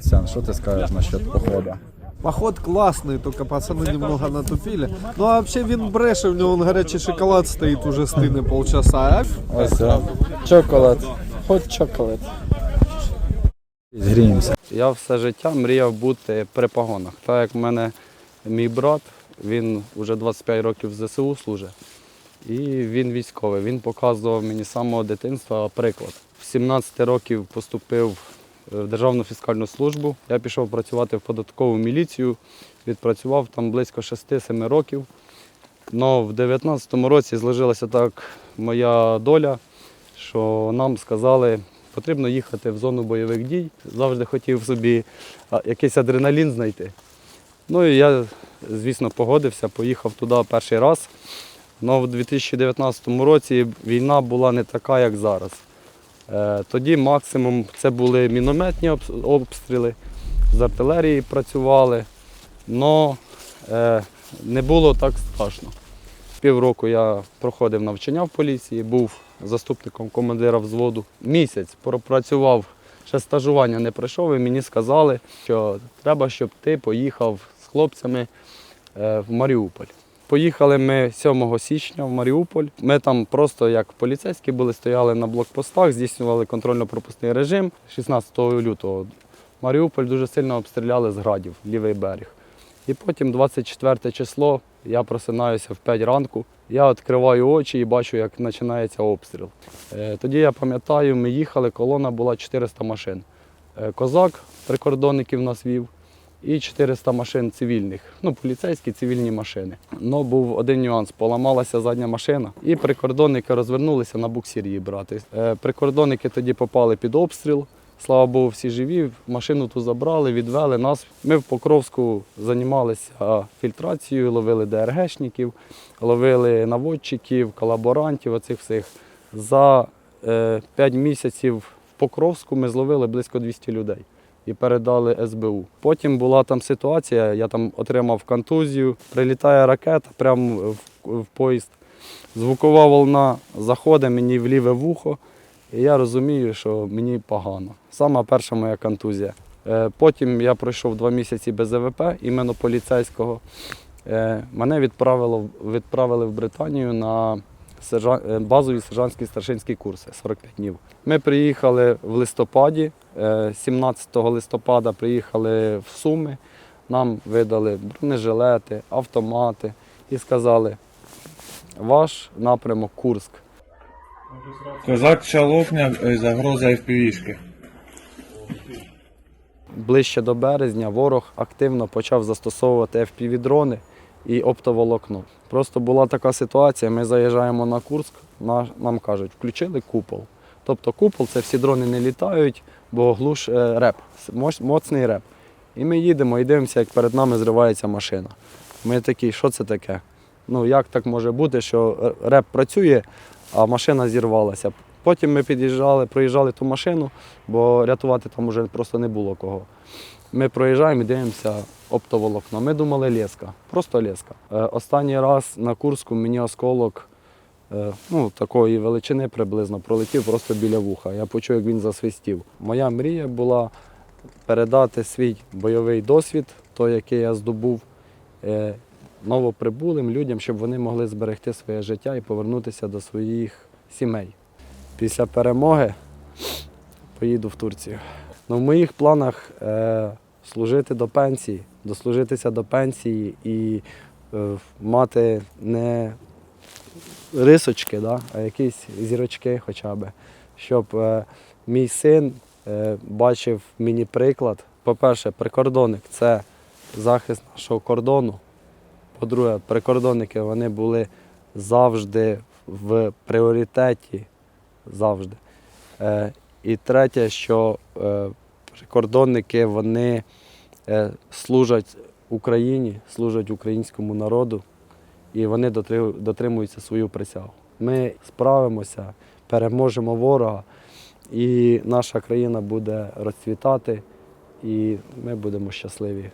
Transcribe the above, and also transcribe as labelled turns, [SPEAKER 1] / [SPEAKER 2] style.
[SPEAKER 1] Костян, що ти скажеш насчет походу?
[SPEAKER 2] Поход классный, только пацаны немного натупили. Ну а вообще він бреше, в нього он горячий шоколад стоит уже стыны полчаса. А
[SPEAKER 1] Ось о. чоколад. Хоч чоколад. Гріємося.
[SPEAKER 3] Я все життя мріяв бути при погонах. Так як в мене мій брат, він вже 25 років в ЗСУ служить. І він військовий. Він показував мені з самого дитинства приклад. В 17 років поступив в Державну фіскальну службу. Я пішов працювати в податкову міліцію, відпрацював там близько 6-7 років. Но в 19-му році зложилася так моя доля, що нам сказали, потрібно їхати в зону бойових дій. Завжди хотів собі якийсь адреналін знайти. Ну і я, звісно, погодився, поїхав туди перший раз. Але в 2019 році війна була не така, як зараз. Е, Тоді максимум це були мінометні обстріли, з артилерії працювали, але не було так страшно. Півроку я проходив навчання в поліції, був заступником командира взводу. Місяць пропрацював, ще стажування не пройшов, і мені сказали, що треба, щоб ти поїхав з хлопцями е, в Маріуполь. Поїхали ми 7 січня в Маріуполь. Ми там просто як поліцейські були, стояли на блокпостах, здійснювали контрольно-пропускний режим 16 лютого. Маріуполь дуже сильно обстріляли з градів, лівий берег. І потім 24 число я просинаюся в 5 ранку. Я відкриваю очі і бачу, як починається обстріл. Е, Тоді я пам'ятаю, ми їхали, колона була 400 машин. Е, Козак прикордонників нас вів і 400 машин цивільних, ну, поліцейські цивільні машини. Ну, був один нюанс, поламалася задня машина, і прикордонники розвернулися на буксир її брати. Е, Прикордонники тоді попали під обстріл. Слава Богу, всі живі. Машину ту забрали, відвели нас. Ми в Покровську займалися фільтрацією, ловили ДРГшників, ловили наводчиків, колаборантів, оцих всіх. За е, 5 місяців в Покровську ми зловили близько 200 людей і передали СБУ. Потім була там ситуація, я там отримав контузію, прилітає ракета прямо в, в поїзд. Звукова волна заходить мені в ліве вухо, і я розумію, що мені погано. Сама перша моя контузія. Е, Потім я пройшов два місяці без ЕВП, іменно поліцейського. Е, Мене відправило, відправили в Британію на е, базові сержантські старшинські курси 45 днів. Ми приїхали в листопаді, 17 листопада приїхали в Суми, нам видали бронежилети, автомати і сказали, ваш напрямок Курськ.
[SPEAKER 4] Козак Шалопня, е, загроза FPV-шки.
[SPEAKER 3] Ближче до березня ворог активно почав застосовувати FPV-дрони і оптоволокно. Просто була така ситуація, ми заїжджаємо на Курск, нам кажуть, включили купол. Тобто купол це всі дрони не літають, бо глуш е, реп, моцний реп. І ми їдемо і дивимося, як перед нами зривається машина. Ми такі, що це таке? Ну як так може бути, що реп працює, а машина зірвалася. Потім ми під'їжджали, проїжджали ту машину, бо рятувати там вже просто не було кого. Ми проїжджаємо і дивимося оптоволокно. Ми думали леска, просто леска. Е, останній раз на Курську мені осколок ну, такої величини приблизно пролетів просто біля вуха. Я почув, як він засвистів. Моя мрія була передати свій бойовий досвід, той, який я здобув, е, новоприбулим людям, щоб вони могли зберегти своє життя і повернутися до своїх сімей. Після перемоги поїду в Турцію. Ну, в моїх планах е, служити до пенсії, дослужитися до пенсії і е, мати не рисочки, да, а якісь зірочки хоча б, щоб е, мій син е, бачив мені приклад. По-перше, прикордонник це захист нашого кордону. По-друге, прикордонники вони були завжди в пріоритеті. Завжди. Е, і третє, що е, прикордонники вони е, служать Україні, служать українському народу, і вони дотри- дотримуються свою присягу. Ми справимося, переможемо ворога, і наша країна буде розцвітати, і ми будемо щасливі